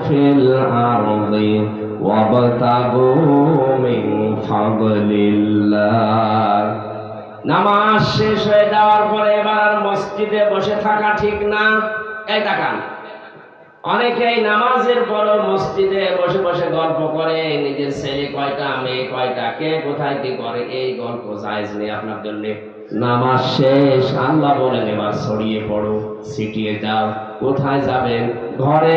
في الأرض وابتغوا من فضل الله নামাজ শেষ হয়ে যাওয়ার পরে এবার আর মসজিদে বসে থাকা ঠিক না এই তাকান অনেকেই নামাজের পরও মসজিদে বসে বসে গল্প করে নিজের ছেলে কয়টা মেয়ে কয়টা কে কোথায় কি করে এই গল্প জায়েজ নেই আপনার জন্য নামাজ শেষ আল্লাহ বলেন এবার ছড়িয়ে পড়ো ছিটিয়ে যাও কোথায় যাবেন ঘরে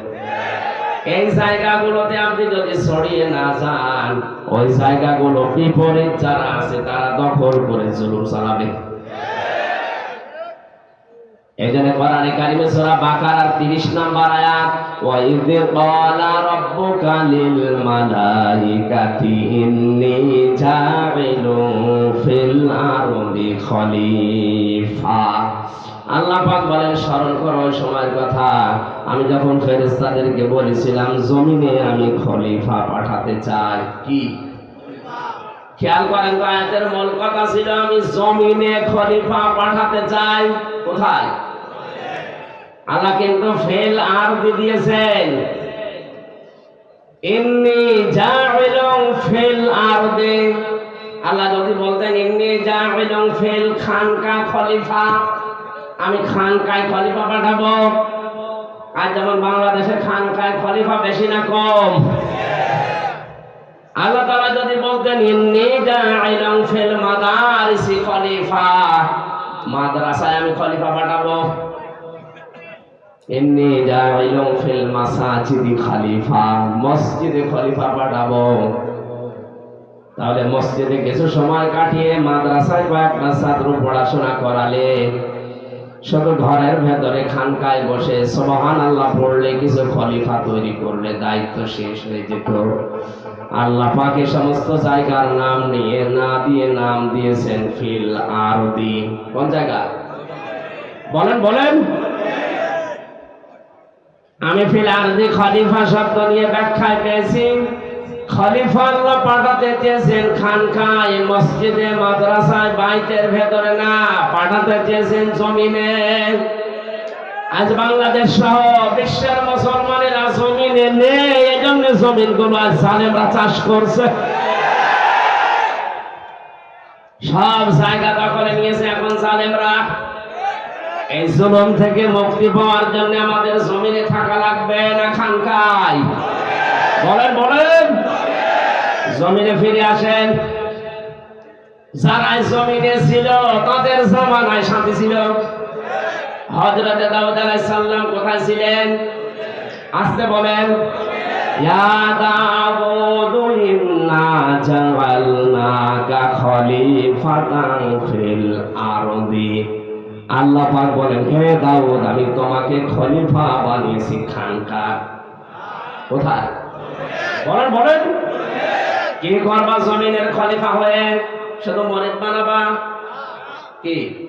এই জায়গাগুলোতে আপনি যদি ছড়িয়ে না যান, ওই জায়গাগুলো বিপরীত যারা আছে, তারা দখল করে জুলুম চালাবে। এই কোরআনে কারিমে সূরা বাকারার 30 নম্বর আয়াত ওয়া ইয ক্বালা রাব্বুকা লিল মালাইকাতি ইন্নী জাইলুন ফিল আরদি খলিফা। আল্লাহ পাক বলেন, স্মরণ করো সময়ের কথা। আমি যখন ফেরেশতাদেরকে বলেছিলাম, জমিনে আমি খলিফা পাঠাতে চাই। কি? খেয়াল করেন তো, আয়াতের মূল কথা ছিল, আমি জমিনে খলিফা পাঠাতে চাই। কোথায়? আল্লাহ কিন্তু ফেল আর দিয়েছেন। ইন্নি জাইলুন ফিল আরদি। আল্লাহ যদি বলতেন, ইন্নি জাইলুন ফিল খানকা খলিফা। আমি খানকায় খলিফা পাঠাবো। আর যেমন বাংলাদেশে খানকায় খলিফা বেশি না কম। আল্লাহ তাআলা যদি বলতেন, ইন্নি জাইলুন ফিল মাদারিসি খলিফা। মাদ্রাসায় আমি খলিফা পাঠাবো। এমনি জাইলুন ফিল মাসাজিদি খলিফা। মসজিদে খলিফা পাঠাবো। তাহলে মসজিদে কিছু সময় কাটিয়ে মাদ্রাসায় কয়েকটা ছাত্র পড়াশোনা করালে শুধু ঘরের ভেতরে খানকায় বসে সোহান আল্লাহ পড়লে কিছু খলিফা তৈরি করলে দায়িত্ব শেষ হয়ে যেত। আল্লাহ পাকে সমস্ত জায়গার নাম নিয়ে না দিয়ে নাম দিয়েছেন ফিল আরদি। কোন জায়গা? বলেন বলেন। আমি ফিল আরদি খলিফা শব্দ নিয়ে ব্যাখ্যায় পেয়েছি। খলিফা আল্লাহ পাঠাতে চেয়েছেন খানকায়, মসজিদে, মাদ্রাসায়, বাইতের ভেতরে না পাঠাতে চেয়েছেন জমিনে। আজ বাংলাদেশ সহ বিশ্বের মুসলমানেরা জমিনে নেই এই জন্য জমিনগুলো আজ জালেমরা চাষ করছে। সব জায়গা দখলে নিয়েছে এখন জালেমরা। এই জুলুম থেকে মুক্তি পাওয়ার জন্য আমাদের জমিনে থাকা লাগবে না খানকায় বলেন বলেন জমিনে ফিরে আসেন। যারা জমিনে ছিল, তাদের জামানায় শান্তি ছিল। হজরতে দাউদ আলাইহিস সালাম কোথায় ছিলেন? আসতে বলেন। আমি তোমাকে খলিফা বানিয়েছি খানকার কোথায়? বলেন বলেন। কি করবা জমিনের খলিফা হয়ে? শুধু মরিদ বানাবা? কি?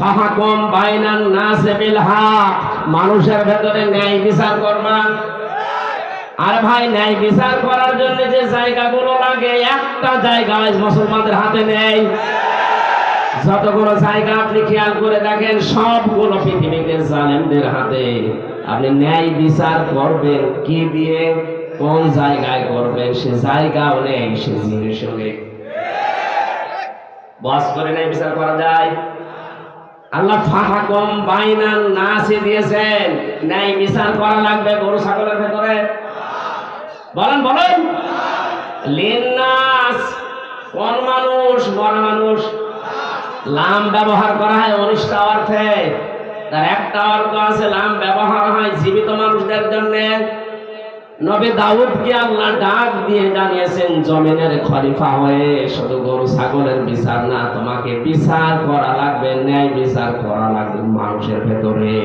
ফাহাকুম বাইনান নাসে বিল হক। মানুষের ভেতরে ন্যায় বিচার করবা। আর ভাই, ন্যায় বিচার করার জন্য যে জায়গাগুলো লাগে, একটা জায়গা মুসলমানদের হাতে নেই। যতগুলো জায়গা আপনি খেয়াল করে দেখেন, সবগুলো পৃথিবীতে জালেমদের হাতে। আপনি ন্যায় বিচার করবেন কি দিয়ে? কোন জায়গায় করবেন সে জায়গাও নেই সে জিনিসও নেই বস করে ন্যায় বিচার করা যায়? আল্লাহ ফাঁকা কম বাইনান নাসে দিয়েছেন। ন্যায় বিচার করা লাগবে গরু ছাগলের ভেতরে। বলেন বলেন। লিন্নাস, কোন মানুষ, মরা মানুষ? লাম ব্যবহার করা হয় অনিষ্ট অর্থে। তার একটা অর্থ আছে, লাম ব্যবহার হয় জীবিত মানুষদের জন্য। নবী দাউদকে আল্লাহ ডাক দিয়ে জানিয়েছেন, জমিনের খলিফা হয়ে শুধু গরু, ছাগলের বিচার না, তোমাকে বিচার করা লাগবে, ন্যায় বিচার করা লাগবে মানুষের ভেতরে।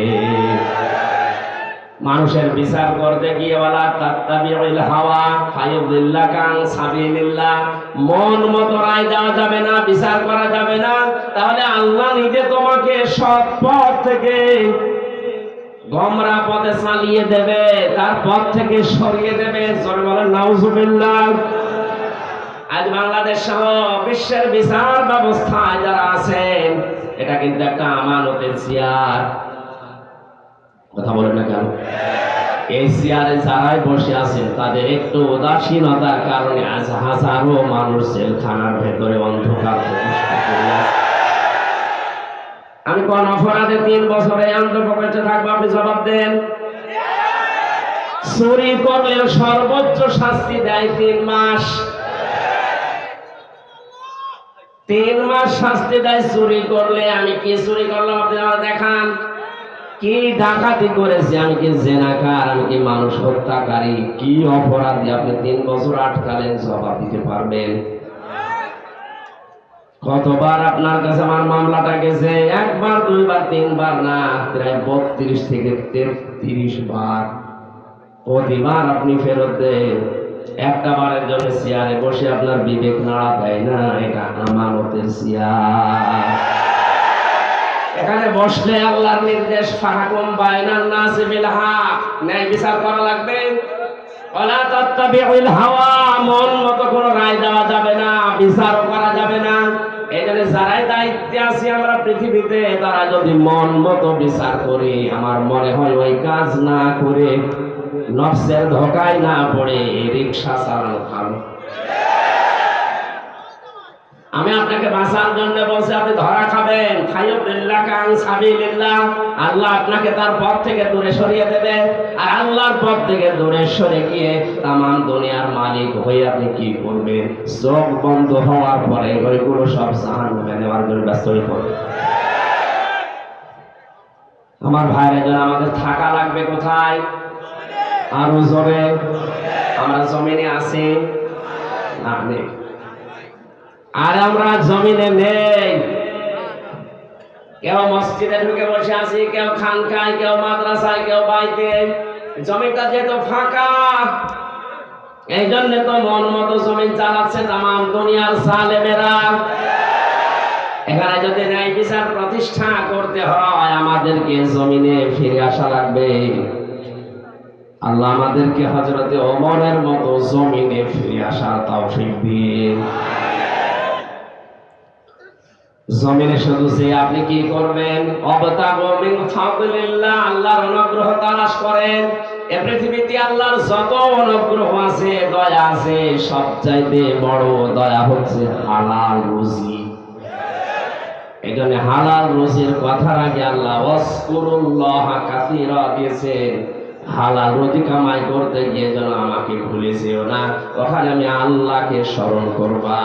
মানুষের বিচার করতে গিয়ে বলা, তাত্তাবিউল হাওয়া ফায়ুদিল্লাকান সাবিলিল্লাহ। মন মতো রায় দেওয়া যাবে না, বিচার করা যাবে না। তাহলে আল্লাহ নিজে তোমাকে সৎ পথ থেকে গমরা পথে চালিয়ে দেবে, তার পথ থেকে সরিয়ে দেবে। জোরে নাউজুবিল্লাহ। আজ বাংলাদেশ সহ বিশ্বের বিচার ব্যবস্থায় যারা আছেন, এটা কিন্তু একটা আমানতের চেয়ার। কথা বলেন না কেন? এই যারাই বসে আছেন, তাদের একটু উদাসীনতার কারণে আজ হাজারো মানুষ জেলখানার ভেতরে অন্ধকার প্রতিষ্ঠা আছে। আমি কোন অপরাধে তিন বছরে অন্তর্প্রবেশে থাকব, আপনি জবাব দেন। চুরি করলেও সর্বোচ্চ শাস্তি দেয় তিন মাস। তিন মাস শাস্তি দেয় চুরি করলে, আমি কি চুরি করলাম, আপনি আমার দেখান। কি ডাকাতি করেছি, আমি কি জেনাকার, আমি কি মানুষ হত্যাকারী, কি অপরাধী আপনি তিন বছর আটকালেন, জবাব দিতে পারবেন। কতবার আপনার কাছে আমার মামলাটা গেছে, একবার, দুইবার, তিনবার না, প্রায় বত্রিশ থেকে তেত্রিশ বার। প্রতিবার আপনি ফেরত দেন। একটা বারের জন্য চেয়ারে বসে আপনার বিবেক নাড়া দেয় না, এটা আমানতের চেয়ার। এখানে বসলে আল্লাহর নির্দেশ ফাহাকুম বাইনান নাস বিল হক। ন্যায় বিচার করা লাগবে। ওয়ালা তাত্তাবিউল হাওয়া, মন কোনো রায় দেওয়া যাবে না করা যাবে না। এখানে যারাই দায়িত্বে আছি আমরা পৃথিবীতে, তারা যদি মন মতো বিচার করি, আমার মনে হয় ওই কাজ না করে, নফসের ধোকায় না পড়ে রিক্সা চালানো ভালো। আমি আপনাকে বাঁচার জন্য বলছি, আপনি ধরা খাবেন। আল্লাহ আপনাকে তার পথ থেকে দূরে সরিয়ে দেবে। আর আল্লাহর পথ থেকে দূরে সরে গিয়ে তাম দুনিয়ার মালিক হয়ে আপনি কি করবেন? চোখ বন্ধ হওয়ার পরে ওইগুলো সব সাহান নেওয়ার জন্য ব্যস্ত হয়ে পড়বে আমার ভাইয়ের জন্য আমাদের থাকা লাগবে কোথায়? আরও জোরে। আমরা জমিনে আছি। না আর আমরা জমিনে নেই। কেউ মসজিদে ঢুকে বসে আছি, কেউ খানকায়, কেউ মাদ্রাসায়, কেউ বাড়িতে। জমিটা যেহেতু ফাঁকা এই জন্য তো মন মতো জমিন চালাচ্ছে তামাম দুনিয়ার সালেমেরা এখানে যদি ন্যায় বিচার প্রতিষ্ঠা করতে হয়, আমাদেরকে জমিনে ফিরে আসা লাগবে। আল্লাহ আমাদেরকে হজরতে ওমরের মতো জমিনে ফিরে আসার তৌফিক দিন। জমিনে শুধু যে আপনি কি করবেন? আল্লাহর অনুগ্রহ তালাশ করেন। এ পৃথিবীতে আল্লাহর যত অনুগ্রহ আছে, দয়া আছে, সবচাইতে বড় দয়া হচ্ছে হালাল রুজি। জন্য হালাল রুজির কথার আগে আল্লাহ ওয়াসকুরুল্লাহ কাসীরা দিয়েছেন, হালাল রুজি কামাই করতে গিয়ে যেন আমাকে ভুলে যেও না। ওখানে আমি আল্লাহকে স্মরণ করবা।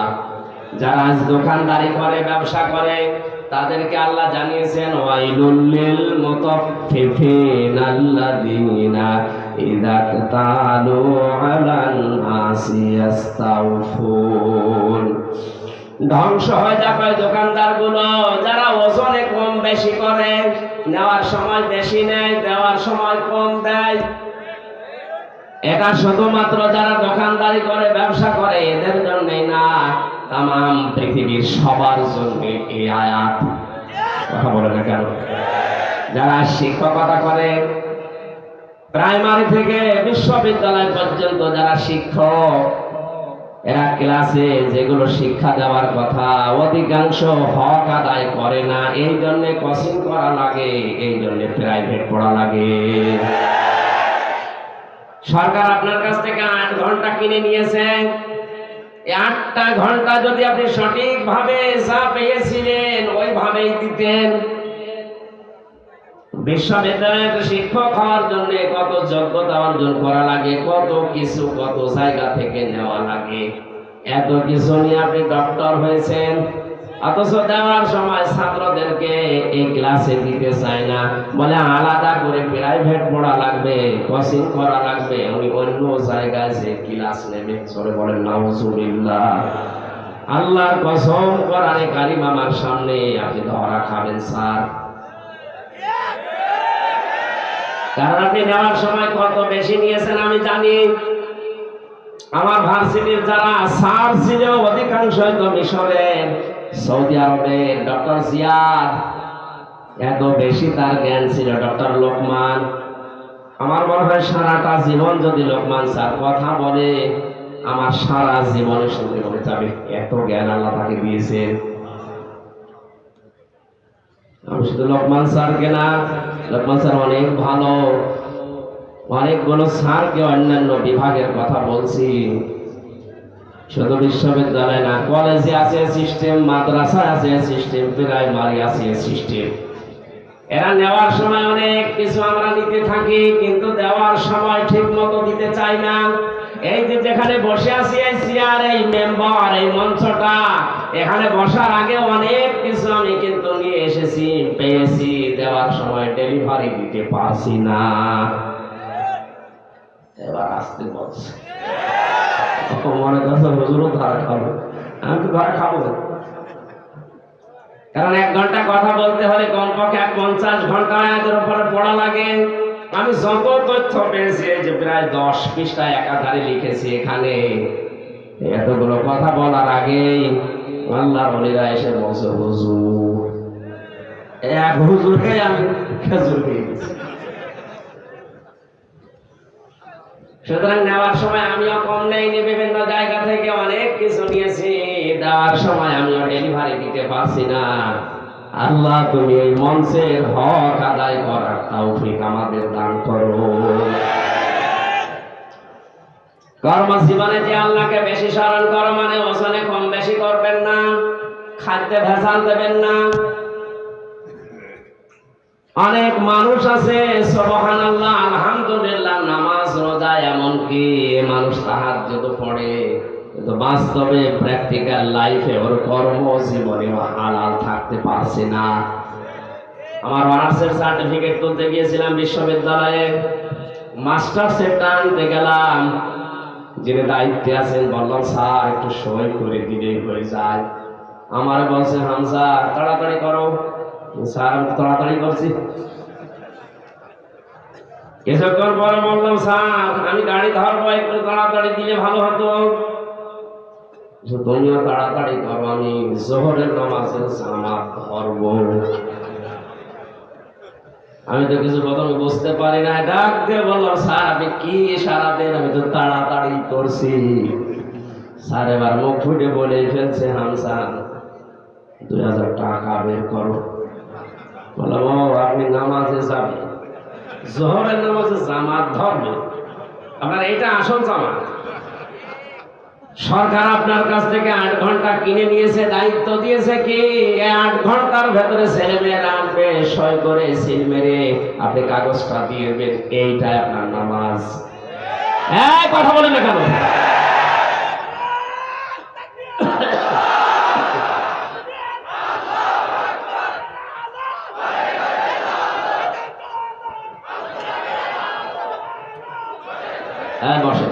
যারা আজ দোকানদারি করে, ব্যবসা করে, তাদেরকে আল্লাহ জানিয়েছেন, ওয়াইলুল মুতাফফিফিন আল্লাযীনা ইযা তালু আলান নাসি ইস্তাউফুন ধ্বংস হয়ে যাবে দোকানদারগুলো যারা ওজনে কম বেশি করে, নেওয়ার সময় বেশি নেয়, দেওয়ার সময় কম দেয়। এটা শুধুমাত্র যারা দোকানদারি করে, ব্যবসা করে, এদের জন্যই না। তাম পৃথিবীর সবার জন্য এই আয়াত। কথা বলে না কেন? যারা শিক্ষকতা করে, প্রাইমারি থেকে বিশ্ববিদ্যালয় পর্যন্ত যারা শিক্ষক, এরা ক্লাসে যেগুলো শিক্ষা দেওয়ার কথা, অধিকাংশ হক আদায় করে না। এই জন্যে কোচিং করা লাগে, এই জন্যে প্রাইভেট পড়া লাগে। সরকার আপনার কাছ থেকে আট ঘণ্টা কিনে নিয়েছে। আটটা ঘণ্টা যদি আপনি সঠিকভাবে যা পেয়েছিলেন, ওইভাবেই দিতেন। বিশ্ববিদ্যালয়ের শিক্ষক হওয়ার জন্য কত যোগ্যতা অর্জন করা লাগে, কত কিছু, কত জায়গা থেকে নেওয়া লাগে। এত কিছু নিয়ে আপনি ডক্টর হয়েছেন। অথচ দেওয়ার সময় ছাত্রদেরকে এই ক্লাসে দিতে চায় না। বলে আলাদা করে প্রাইভেট পড়া লাগবে কোচিং করা লাগবে। উনি অন্য জায়গায় যে ক্লাস নেবে। চলে বলেন, নাউজুবিল্লাহ। আল্লাহর কসম, কোরআনে কারিম আমার সামনে। আপনি ধরা খাবেন, স্যার। কারণ আপনি নেওয়ার সময় কত বেশি নিয়েছেন আমি জানি। আমার ভার্সিটির যারা স্যার ছিল, অধিকাংশই তো মিশরের। সৌদি আরবের ডক্টর জিয়াদ। এত বেশি তার জ্ঞান ছিল, ডক্টর লোকমান। আমার মনে হয় সারাটা জীবন যদি লোকমান স্যার কথা বলে, আমার সারা জীবনের সঙ্গে হয়ে যাবে। এত জ্ঞান আল্লাহ তাকে দিয়েছেন। আমি শুধু লোকমান স্যারকে না, লোকমান স্যার অনেক ভালো। অনেকগুলো স্যারকে অন্যান্য বিভাগের কথা বলছি। শুধু বিশ্ববিদ্যালয় না, কলেজে আছে সিস্টেম মাদ্রাসায় আছে সিস্টেম প্রাইমারি আছে সিস্টেম এরা নেওয়ার সময় অনেক কিছু আমরা নিতে থাকি, কিন্তু দেওয়ার সময় ঠিক মতো দিতে চাই না। এই যে যেখানে বসে আছি, এই চেয়ার এই মেম্বার এই মঞ্চটা, এখানে বসার আগে অনেক কিছু আমি কিন্তু নিয়ে এসেছি, পেয়েছি, দেওয়ার সময় ডেলিভারি দিতে পারছি না। এবার আসতে বলছে। করছে হুজুরও ধরা খাব। আমি তো ধরা খাব কারণ এক ঘণ্টা কথা বলতে হলে কমপক্ষে পঞ্চাশ ঘণ্টা উপরে পড়া লাগে। আমি তথ্য পেয়েছি যে প্রায় দশ পৃষ্ঠা একাধারে লিখেছি এখানে। এতগুলো কথা বলার আগেই আল্লাহ বলিরা এসে বলছে, হুজুর, এক হুজুরে আমি খেজুর খেয়ে সুতরাং নেওয়ার সময় আমিও কম নেইনি, বিভিন্ন জায়গা থেকে অনেক কিছু নিয়েছি। দেওয়ার সময় আমিও ডেলিভারি দিতে পারছি না। আল্লাহ, তুমি এই মঞ্চের হক আদায় করার তৌফিক আমাদের দান করো। কর্মজীবনে যে আল্লাহকে বেশি স্মরণ করো মানে ওজনে কম বেশি করবেন না, খাদ্যে ভেজাল দেবেন না অনেক মানুষ আছে আলহামদুলিল্লাহ, নামাজ, রোজা, এমনকি মানুষ তাহার যত পড়ে। কিন্তু বাস্তবে প্র্যাকটিক্যাল লাইফে ওর কর্ম জীবনে হালাল থাকতে পারছে না। আমার অনার্সের সার্টিফিকেট তুলতে গিয়েছিলাম বিশ্ববিদ্যালয়ে। মাস্টার্সের টানতে গেলাম। যিনি দায়িত্বে আছেন বললাম, স্যার, একটু সই করে দিলেই হয়ে যায়। আমার বলছে হামসা তাড়াতাড়ি করো। স্যার, আমি তাড়াতাড়ি করছি। কিছুক্ষণ পরে বললাম, স্যার, আমি গাড়ি ধরবো, একটু তাড়াতাড়ি দিলে ভালো হতো। তুমিও তাড়াতাড়ি করো, আমি জোহরের ধরবো আমি তো কিছু প্রথমে বুঝতে পারি না। ডাক দিয়ে বললাম স্যার, আমি কি সারাদিন আমি তো তাড়াতাড়ি করছি। স্যার এবার মুখ ফুটে বলে ফেলছে হামসা দুই হাজার টাকা বের করো। আপনি নামাজে যাবেন জোহরের নামাজে জামাত ধরবে। আপনার এটা আসল জামাত। সরকার আপনার কাছ থেকে আট ঘণ্টা কিনে নিয়েছে, দায়িত্ব দিয়েছে কি? আট ঘণ্টার ভেতরে ছেলে মেয়েরা আনবে সই করে সিল মেরে আপনি কাগজটা দিয়ে দেবেন, এইটাই আপনার নামাজ। হ্যাঁ কথা বলেন না কেন? হ্যাঁ বসে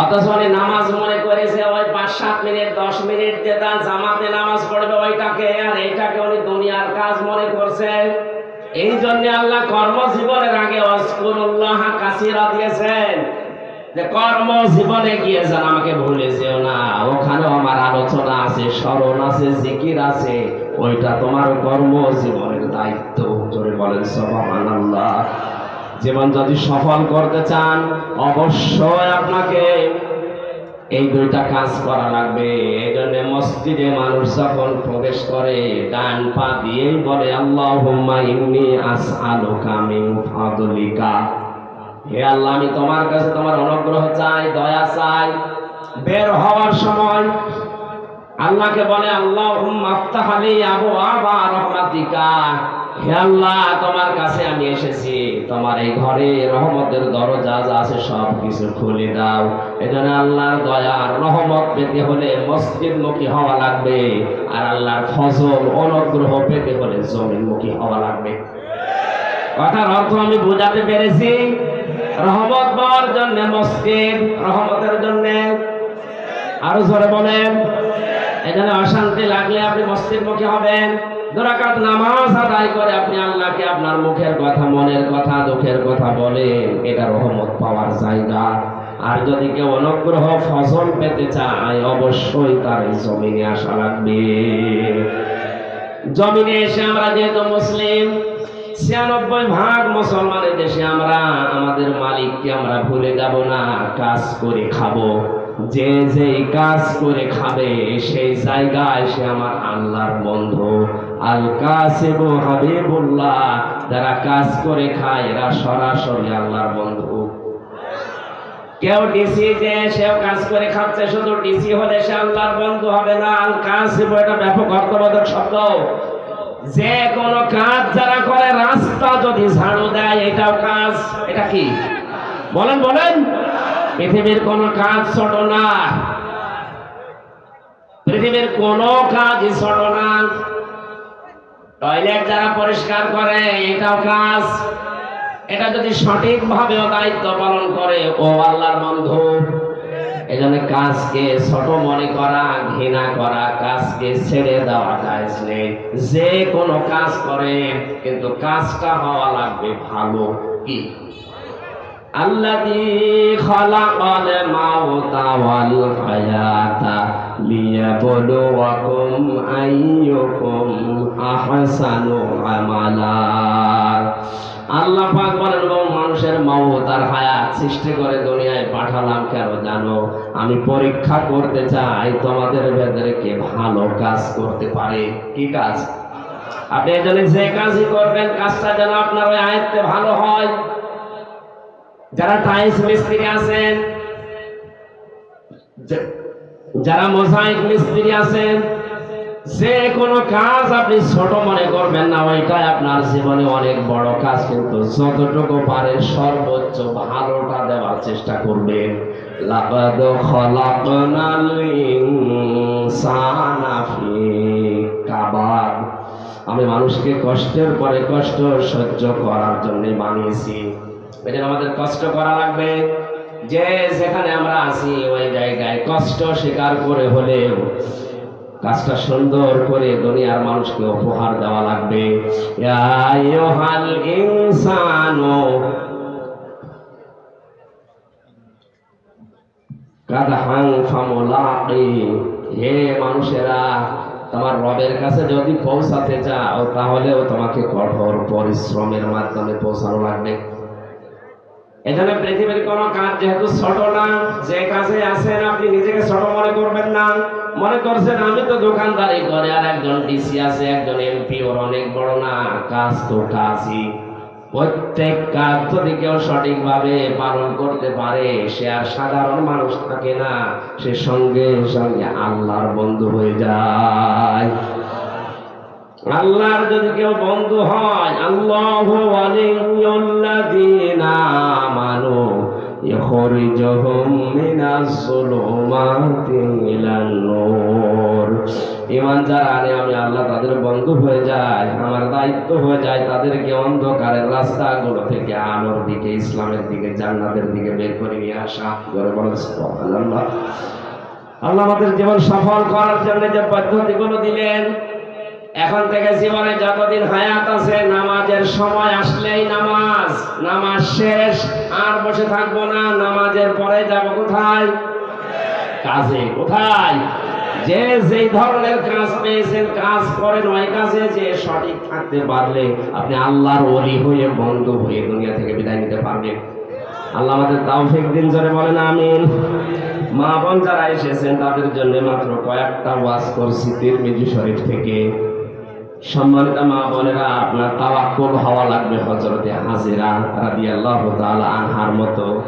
অথচ নামাজ মনে করেছে, ওই পাঁচ, সাত মিনিট, দশ মিনিট যে তার জামাতে নামাজ পড়বে, ওইটাকে। আর এইটাকে উনি দুনিয়ার কাজ মনে করছে। এই জন্য আল্লাহ কর্মজীবনের আগে অস্কুরুল্লাহ কাসিরা দিয়েছেন। যে কর্ম আমাকে ভুলে যেও না। ওখানেও আমার আলোচনা আছে, স্মরণ আছে, জিকির আছে। ওইটা তোমার দায়িত্ব, জোরে বলেন জীবন যদি সফল করতে চান, অবশ্যই আপনাকে এই দুইটা কাজ করা লাগবে। এই জন্য মসজিদে মানুষ যখন প্রবেশ করে, ডান পা দিয়েই বলে আল্লাহ ইন্নি আসআলুকা মিন ফাদলিকা। হে আল্লাহ, আমি তোমার কাছে তোমার অনুগ্রহ চাই, দয়া চাই। বের হওয়ার সময় আল্লাহকে বলে আল্লাহ আফতাহালি আবু আবা রহমাতিকা। হে আল্লাহ, তোমার কাছে আমি এসেছি। তোমার এই ঘরে রহমতের দরজা যা আছে সব কিছু খুলে দাও। এজন্য আল্লাহর দয়ার রহমত পেতে হলে মসজিদমুখী হওয়া লাগবে আর আল্লাহর ফজল, অনুগ্রহ পেতে হলে জমিনমুখী হওয়া লাগবে। কথার অর্থ আমি বোঝাতে পেরেছি। রহমত পাওয়ার জন্য মসজিদ, রহমতের জন্য। আরও জোরে বলেন। এখানে অশান্তি লাগলে আপনি মস্তির মুখে হবেন। দোরাকাত নামাজ আদায় করে আপনি আল্লাহকে আপনার মুখের কথা, মনের কথা, দুঃখের কথা বলেন। এটা রহমত পাওয়ার জায়গা। আর যদি কেউ অনুগ্রহ ফসল পেতে চায়, অবশ্যই তার জমিনে আসা লাগবে। জমিনে এসে আমরা যেহেতু মুসলিম ছিয়ানব্বই ভাগ মুসলমানের দেশে আমরা, আমাদের মালিককে আমরা ভুলে যাব না, কাজ করে খাব। যে যে কাজ করে খাবে, সেই জায়গায় সে আমার আল্লাহর বন্ধু। আল কাসেব হাবিবুল্লাহ, যারা কাজ করে খায়, এরা সরাসরি আল্লাহর বন্ধু। কেউ ডিসি যে সেও কাজ করে খাচ্ছে, শুধু ডিসি হলে সে আল্লাহর বন্ধু হবে না। আল কাসিব এটা ব্যাপক অর্থবোধক শব্দ। যে কোন কাজ যারা করে, রাস্তা যদি ঝাড়ু দেয়, এটাও কাজ। এটা কি? বলেন বলেন। পৃথিবীর কোন কাজ ছোট না। পৃথিবীর কোন কাজই ছোট না। টয়লেট যারা পরিষ্কার করে, এটাও কাজ। এটা যদি সঠিকভাবেও দায়িত্ব পালন করে, ও আল্লাহর বন্ধু। এই জন্য কাজকে ছোট মনে করা ঘৃণা করা কাজকে ছেড়ে দেওয়া কাজ নেই যে কোনো কাজ করে কিন্তু কাজটা হওয়া লাগবে ভালো কি الذي خلق الموت والحياة ليبلوكم أيكم أحسن عملا আল্লাহ পাক বলেন "ও মানুষের মৌত আর হায়াত সৃষ্টি করে দুনিয়ায় পাঠালাম কেন জানো? আমি পরীক্ষা করতে চাই, তোমাদের ভেতরে কে ভালো কাজ করতে পারে? কি কাজ? আপনি এজন্য যে কাজই করবেন, কাজটা যেন আপনার ওই আয়ত্তে ভালো হয়। যারা টাইলস মিস্ত্রি আছেন যারা মোজাইক মিস্ত্রি আছেন যে কোনো কাজ আপনি ছোট মনে করবেন না, ওইটাই আপনার জীবনে অনেক বড় কাজ। কিন্তু যতটুকু পারেন সর্বোচ্চ ভালোটা দেওয়ার চেষ্টা করবেন। লাকাদ খলাকনাল ইনসানা কাবাদ আমি মানুষকে কষ্টের পরে কষ্ট সহ্য করার জন্য বানিয়েছি। এই জন্য আমাদের কষ্ট করা লাগবে। যে যেখানে আমরা আছি, ওই জায়গায় কষ্ট স্বীকার করে হলেও কাজটা সুন্দর করে দুনিয়ার মানুষকে উপহার দেওয়া লাগবে। হে মানুষেরা, তোমার রবের কাছে যদি পৌঁছাতে চাও, তাহলেও তোমাকে কঠোর পরিশ্রমের মাধ্যমে পৌঁছানো লাগবে। এখানে পৃথিবীর কোনো কাজ যেহেতু ছোট না, যে কাজে আছেন আপনি নিজেকে ছোট মনে করবেন না। মনে করছেন, আমি তো দোকানদারি করে আর একজন ডিসি আছে, একজন এমপি, ওর অনেক বড় না, কাজ তো কাজই প্রত্যেক কাজ যদি কেউ সঠিকভাবে পালন করতে পারে, সে আর সাধারণ মানুষ থাকে না, সে সঙ্গে সঙ্গে আল্লাহর বন্ধু হয়ে যায়। আল্লাহর যদি কেউ বন্ধু হয়, আল্লাহ আমি আল্লাহ থেকে আলোর দিকে, ইসলামের দিকে, জান্নাতের দিকে বের করে নিয়ে আসা। করে আল্লাহ আমাদের জীবন সফল করার জন্য যে পদ্ধতিগুলো দিলেন এখন থেকে জীবনে যতদিন হায়াত আছে, নামাজের সময় আসলেই নামাজ। নামাজ শেষ, আর বসে থাকব না, নামাজের পরে যাব কোথায়? কাজে, কোথায়? যে যেই ধরনের কাজ পেয়েছেন, কাজ করেন ওই কাজে, যে সঠিক থাকতে পারলে আপনি আল্লাহর ওলি হয়ে, বন্ধু হয়ে দুনিয়া থেকে বিদায় নিতে পারবেন। আল্লাহ আমাদের তাওফিক দিন, জোরে বলেন, আমিন। মা বোন যারা এসেছেন, তাদের জন্য মাত্র কয়েকটা ওয়াজ করছি, তিরমিজি শরীফ থেকে। সম্মানিত মা বোনেরা, আপনার তাওয়াক্কুল হওয়া লাগবে হজরতে হাজিরা রাদিয়াল্লাহু তাআলা আনহার মতো।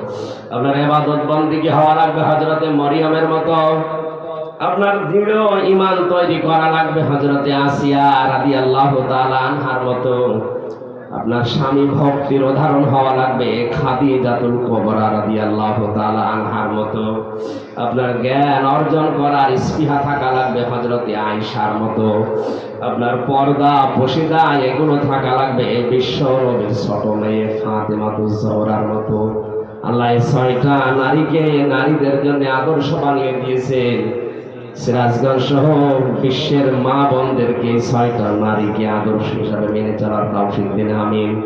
আপনার ইবাদত বন্দেগি হওয়া লাগবে হজরতে মরিয়মের মতো? আপনার দৃঢ় ইমান তৈরি করা লাগবে হজরতে আসিয়া রাদিয়াল্লাহু তাআলা আনহার মতো। আপনার স্বামী ভক্তির উদাহরণ হওয়া লাগবে। খাদিজাতুল কুবরা রাদিয়াল্লাহু তাআলা আনহার মতো। আপনার জ্ঞান অর্জন করার স্পৃহা থাকা লাগবে হযরতে আয়েশার মতো। আপনার পর্দা, পশিদা এগুলো থাকা লাগবে বিশ্ব নবীর ছোট মেয়ে ফাতেমাতুজ জোহরার মতো। আল্লাহ ছয়টা নারীকে, নারীদের জন্য আদর্শ বানিয়ে দিয়েছেন। সিরাজগঞ্জ সহ বিশ্বের মা বোনদেরকে ছয়টা নারীকে আদর্শ হিসাবে মেনে চলার তৌফিক দিন আমি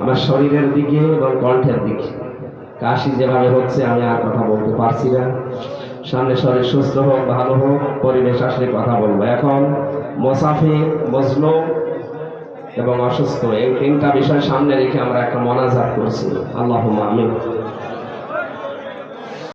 আমার শরীরের দিকে এবং কণ্ঠের দিকে। কাশি যেভাবে হচ্ছে, আমি আর কথা বলতে পারছি না। সামনে শরীর সুস্থ হোক, ভালো হোক, পরিবেশ আসলে কথা বলব। এখন মোসাফির মজলুম এবং অসুস্থ, এই তিনটা বিষয় সামনে রেখে আমরা একটা মনাজাত করছি। আল্লাহ আমিন।